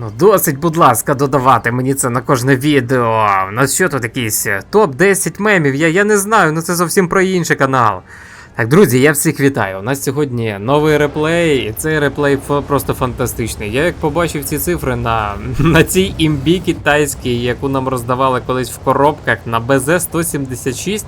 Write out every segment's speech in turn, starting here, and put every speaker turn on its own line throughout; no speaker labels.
Ну, досить, будь ласка, додавати мені це на кожне відео. У нас що тут якийсь е, топ-10 мемів? Я, я не знаю, ну це зовсім про інший канал. Так, друзі, я всіх вітаю. У нас сьогодні новий реплей, і цей реплей просто фантастичний. Я як побачив ці цифри на, на цій імбі китайській, яку нам роздавали колись в коробках на БЗ-176.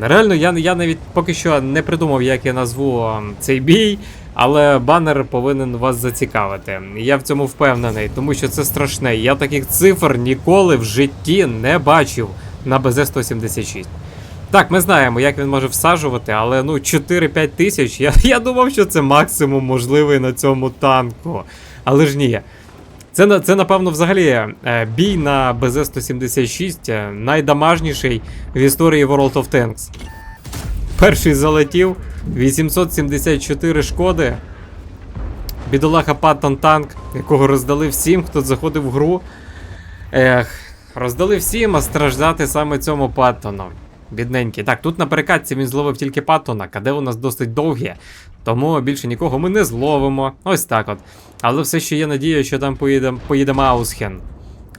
Реально, я, я навіть поки що не придумав, як я назву цей бій. Але банер повинен вас зацікавити. Я в цьому впевнений, тому що це страшне. Я таких цифр ніколи в житті не бачив на БЗ-176. Так, ми знаємо, як він може всаджувати, але ну 4-5 тисяч. Я, я думав, що це максимум можливий на цьому танку. Але ж ні. Це, це напевно, взагалі е, бій на БЗ-176 е, найдамажніший в історії World of Tanks. Перший залетів, 874 шкоди. Бідолаха Паттон танк, якого роздали всім, хто заходив в гру. Ех, роздали всім, а страждати саме цьому Паттону. Бідненький. Так, тут на перекатці він зловив тільки Паттона, КД у нас досить довгі, тому більше нікого ми не зловимо. Ось так от. Але все ще є надія, що там поїде, поїде Маусхен.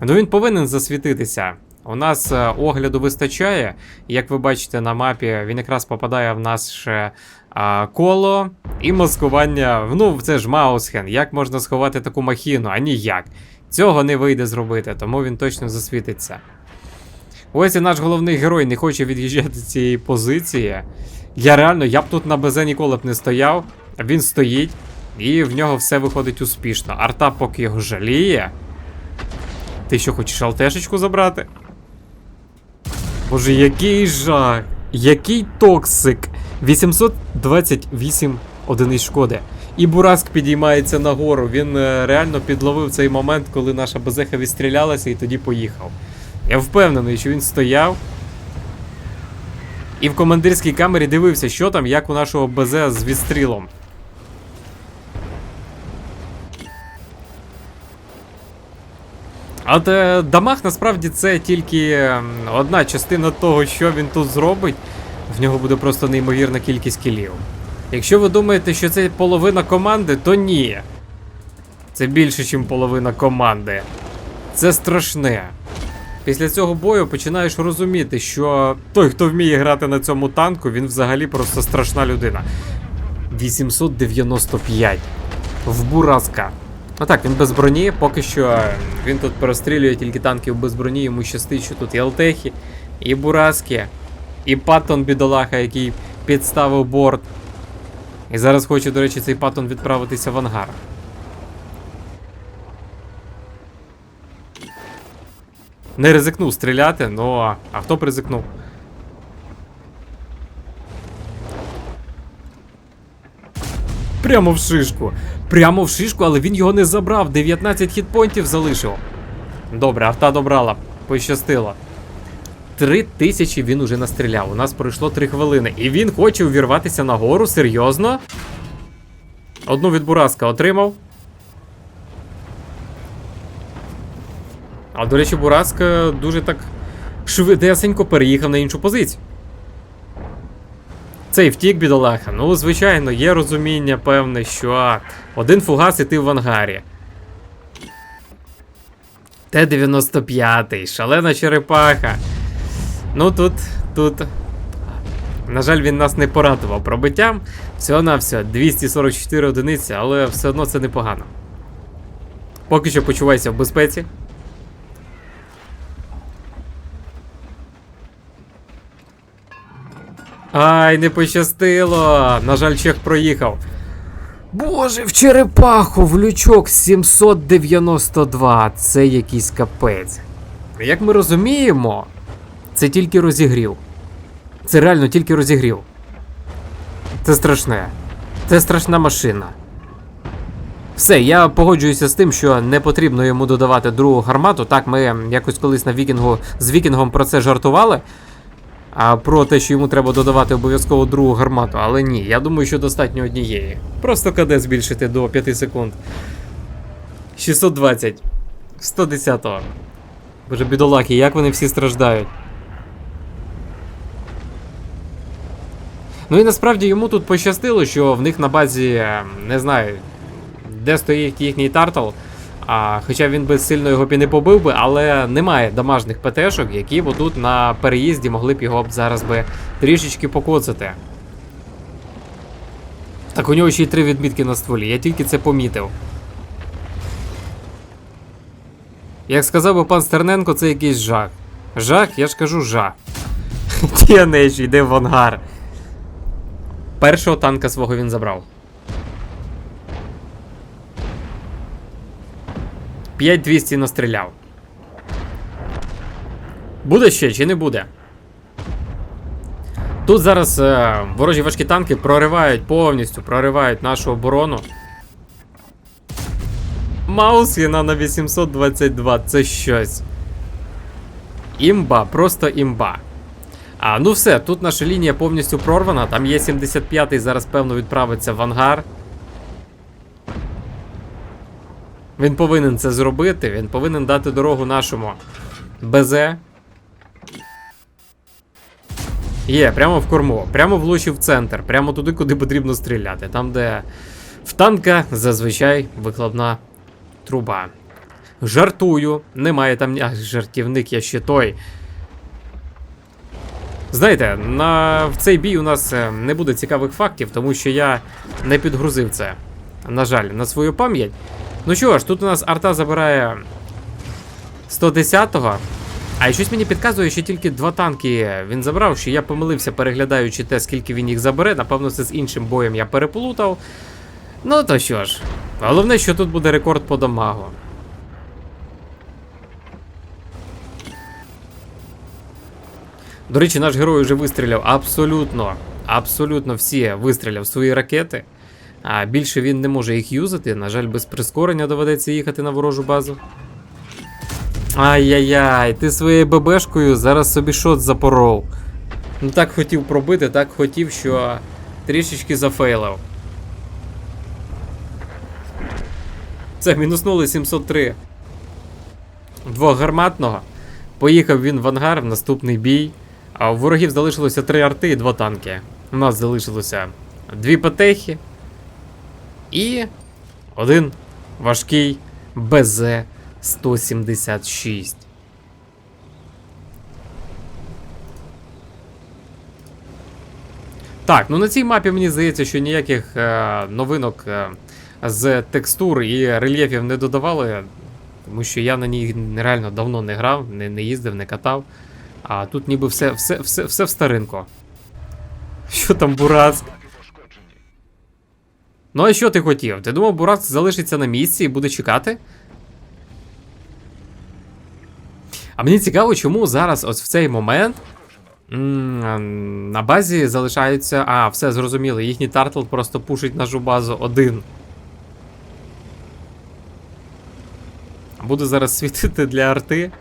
Ну він повинен засвітитися. У нас е, огляду вистачає. Як ви бачите на мапі, він якраз попадає в наше а, коло і маскування. Ну, це ж Маусхен. Як можна сховати таку махіну? А ніяк. Цього не вийде зробити, тому він точно засвітиться. Ось і наш головний герой не хоче від'їжджати цієї позиції. Я реально, я б тут на БЗ ніколи б не стояв. Він стоїть, і в нього все виходить успішно. Арта поки його жаліє. Ти що, хочеш алтешечку забрати? Боже, який жах! Який токсик! 828 одиниць шкоди. І Бураск підіймається нагору. Він е, реально підловив цей момент, коли наша базеха відстрілялася і тоді поїхав. Я впевнений, що він стояв. І в командирській камері дивився, що там, як у нашого БЗ з відстрілом. От е, дамаг насправді це тільки ем, одна частина того, що він тут зробить. В нього буде просто неймовірна кількість кілів. Якщо ви думаєте, що це половина команди, то ні. Це більше, ніж половина команди. Це страшне. Після цього бою починаєш розуміти, що той, хто вміє грати на цьому танку, він взагалі просто страшна людина. 895 в Бураска. Ну так, він без броні, поки що він тут перестрілює тільки танків без броні, йому щастить, що тут і Алтехи, і Бураски, і Паттон бідолаха, який підставив борт. І зараз хоче, до речі, цей Паттон відправитися в ангар. Не ризикнув стріляти, ну а, хто ризикнув? Прямо в шишку. Прямо в шишку, але він його не забрав. 19 хітпойнтів залишив. Добре, авто добрала. Пощастило. Три тисячі він уже настріляв. У нас пройшло 3 хвилини. І він хоче увірватися на гору, серйозно? Одну від Бураска отримав. А до речі, Бураска дуже так швидесенько переїхав на іншу позицію. Цей втік, бідолаха. Ну, звичайно, є розуміння певне, що один фугас і ти в ангарі. Т-95, шалена черепаха. Ну тут, тут. На жаль, він нас не порадував пробиттям. Всього на все 244 одиниці, але все одно це непогано. Поки що почувайся в безпеці. Ай, не пощастило. На жаль, чех проїхав. Боже, в черепаху, в лючок 792. Це якийсь капець. Як ми розуміємо, це тільки розігрів. Це реально тільки розігрів. Це страшне. Це страшна машина. Все, я погоджуюся з тим, що не потрібно йому додавати другу гармату. Так, ми якось колись на вікінгу з вікінгом про це жартували. А про те, що йому треба додавати обов'язково другу гармату, але ні, я думаю, що достатньо однієї. Просто КД збільшити до 5 секунд. 620. 110. Боже, бідолаки, як вони всі страждають. Ну і насправді йому тут пощастило, що в них на базі, е, не знаю, де стоїть їхній тартал, А, хоча він би сильно його б і не побив би, але немає дамажних ПТшок, які б тут на переїзді могли б його б зараз би трішечки покоцати. Так у нього ще й три відмітки на стволі, я тільки це помітив. Як сказав би пан Стерненко, це якийсь жах. Жах, я ж кажу жах. TNH йде в ангар. Першого танка свого він забрав. 5200 настріляв. Буде ще чи не буде? Тут зараз е, ворожі важкі танки проривають повністю, проривають нашу оборону. Маус є на 822, це щось. Імба, просто імба. А, ну все, тут наша лінія повністю прорвана. Там є 75-й, зараз, певно, відправиться в ангар. Він повинен це зробити, він повинен дати дорогу нашому БЗ. Є, прямо в корму, прямо влучив в центр, прямо туди, куди потрібно стріляти. Там, де в танка зазвичай викладна труба. Жартую, немає там Ах, жартівник, я ще той. Знаєте, на в цей бій у нас е, не буде цікавих фактів, тому що я не підгрузив це. На жаль, на свою пам'ять. Ну що ж, тут у нас арта забирає 110-го. А щось мені підказує, що тільки два танки він забрав, що я помилився, переглядаючи те, скільки він їх забере. Напевно, це з іншим боєм я переплутав. Ну то що ж, головне, що тут буде рекорд по дамагу. До речі, наш герой вже вистріляв абсолютно, абсолютно всі вистріляв свої ракети. А більше він не може їх юзати. На жаль, без прискорення доведеться їхати на ворожу базу. Ай-яй-яй, ти своєю ББшкою зараз собі шот запоров. Ну так хотів пробити, так хотів, що трішечки зафейлив. Це мінуснули 703. Двогарматного. Поїхав він в ангар в наступний бій. А у ворогів залишилося три арти і два танки. У нас залишилося дві патехи і один важкий БЗ-176. Так, ну на цій мапі мені здається, що ніяких е, новинок е, з текстур і рельєфів не додавали, тому що я на ній реально давно не грав, не, не їздив, не катав. А тут ніби все, все, все, все в старинку. Що там, Бурацк? Ну, а що ти хотів? Ти думав, Бурацк залишиться на місці і буде чекати? А мені цікаво, чому зараз, ось в цей момент. На базі залишаються. А, все зрозуміло, їхній тартл просто пушить нашу базу один. Буду зараз світити для арти.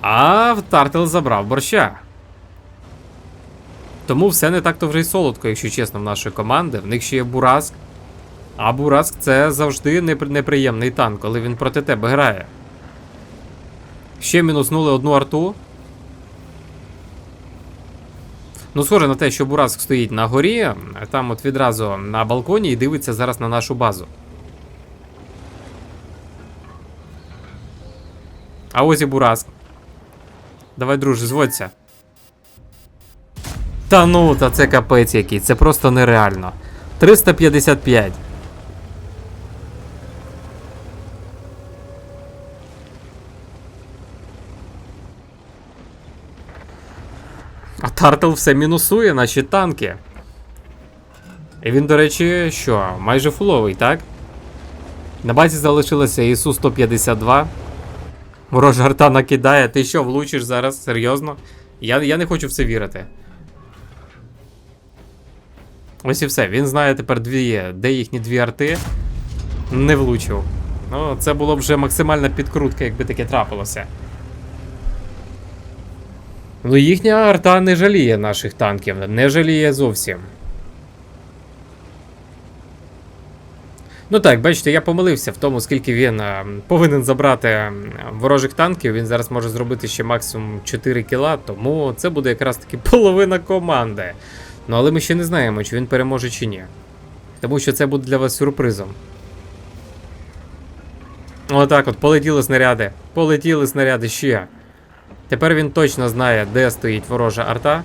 А Тартел забрав борща. Тому все не так-то вже й солодко, якщо чесно, в нашої команди. В них ще є Бураск. А Бураск це завжди неприємний танк, коли він проти тебе грає. Ще мінуснули одну арту. Ну, схоже на те, що Бураск стоїть на горі, там от відразу на балконі і дивиться зараз на нашу базу. А ось і Бураск. Давай, друже, зводься. Та ну, та це капець який, це просто нереально. 355. Тартл все мінусує наші танки. І він, до речі, що, майже фуловий, так? На базі залишилося ісу 152. Ворожа арта накидає. Ти що, влучиш зараз? Серйозно? Я, я не хочу в це вірити. Ось і все. Він знає тепер дві, де їхні дві арти. Не влучив. Ну, це було б вже максимальна підкрутка, якби таке трапилося. Ну, їхня арта не жаліє наших танків, не жаліє зовсім. Ну так, бачите, я помилився в тому, скільки він е, повинен забрати е, ворожих танків. Він зараз може зробити ще максимум 4 кіла, тому це буде якраз таки половина команди. Ну але ми ще не знаємо, чи він переможе чи ні. Тому що це буде для вас сюрпризом. Отак от, полетіли снаряди. Полетіли снаряди ще. Тепер він точно знає, де стоїть ворожа арта.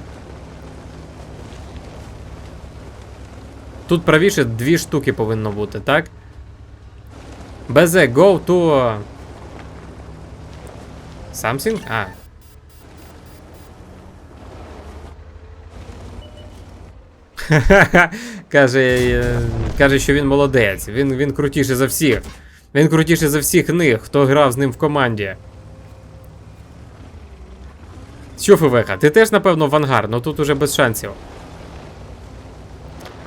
Тут правіше дві штуки повинно бути, так? БЗ, go to... Something? А. каже, е, каже, що він молодець. Він, він крутіший за всіх. Він крутіший за всіх них, хто грав з ним в команді. Що, Февеха, ти теж, напевно, в ангар, ну тут уже без шансів.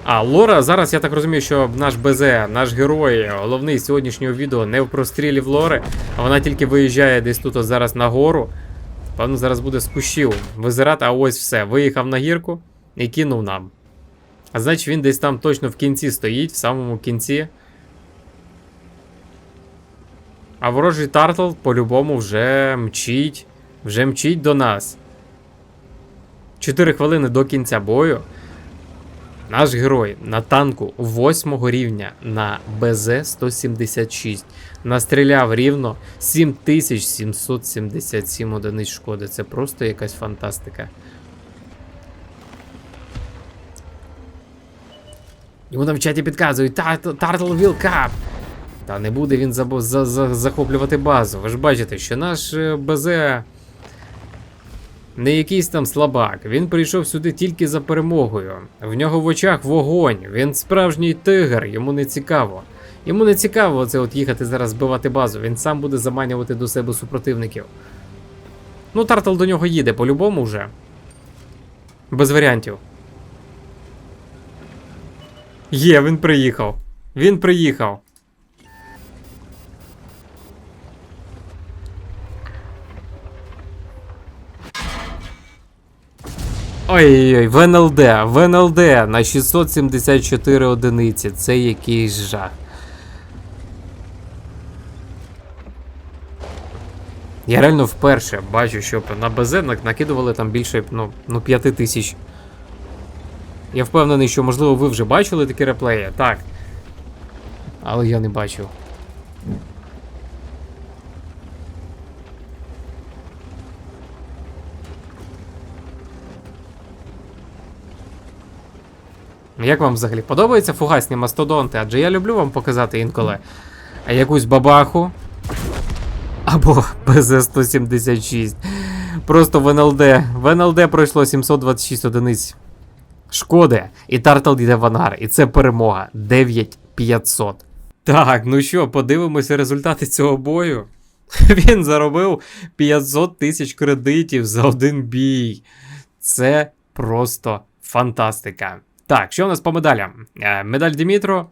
А, Лора, зараз я так розумію, що наш БЗ, наш герой, головний сьогоднішнього відео не в прострілі в Лори, а вона тільки виїжджає десь тут зараз на гору. Певно, зараз буде з кущів визирати, а ось все. Виїхав на гірку і кинув нам. А значить він десь там точно в кінці стоїть, в самому кінці. А ворожий Тартл по-любому вже мчить. Вже мчить до нас. 4 хвилини до кінця бою. Наш герой на танку 8 рівня на БЗ-176 настріляв рівно 7777 одиниць шкоди. Це просто якась фантастика. Йому там в чаті підказують will cap. Та не буде він захоплювати базу. Ви ж бачите, що наш е, БЗ не якийсь там слабак. Він прийшов сюди тільки за перемогою. В нього в очах вогонь. Він справжній тигр, йому не цікаво. Йому не цікаво це от їхати зараз збивати базу. Він сам буде заманювати до себе супротивників. Ну, Тартл до нього їде по-любому вже. Без варіантів. Є, він приїхав. Він приїхав. Ой-ой-ой, в НЛД, в НЛД на 674 одиниці. Це якийсь жах. Я реально вперше бачу, що на БЗ накидували там більше ну, ну, 5 тисяч. Я впевнений, що можливо ви вже бачили такі реплеї, так. Але я не бачив. Як вам взагалі подобаються фугасні мастодонти? Адже я люблю вам показати інколи якусь бабаху. Або БЗ-176. Просто в НЛД. В НЛД пройшло 726 одиниць. Шкоди. І Тартл йде в ангар. І це перемога. 9500. Так, ну що, подивимося результати цього бою. Він заробив 500 тисяч кредитів за один бій. Це просто фантастика. Так, що у нас по медалям? Е, Медаль Дімітро.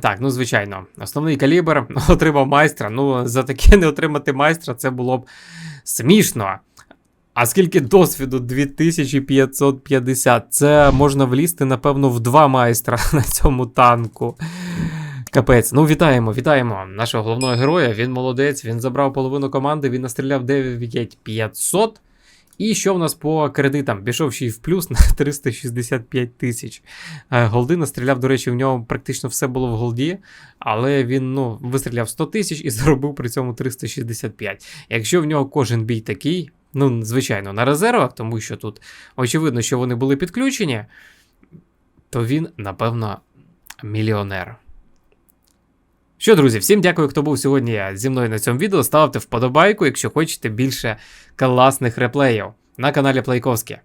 Так, ну звичайно, основний калібр отримав майстра. Ну, за таке не отримати майстра, це було б смішно. А скільки досвіду 2550. Це можна влізти, напевно, в два майстра на цьому танку. Капець. Ну, вітаємо, вітаємо нашого головного героя. Він молодець, він забрав половину команди, він настріляв 9500. І що в нас по кредитам? Пішов ще й в плюс на 365 тисяч. Е, Голди настріляв, до речі, в нього практично все було в голді, але він ну, вистріляв 100 тисяч і заробив при цьому 365. Якщо в нього кожен бій такий, ну, звичайно, на резервах, тому що тут очевидно, що вони були підключені, то він, напевно, мільйонер. Що, друзі, всім дякую, хто був сьогодні зі мною на цьому відео. Ставте вподобайку, якщо хочете більше класних реплеїв на каналі Плейковське.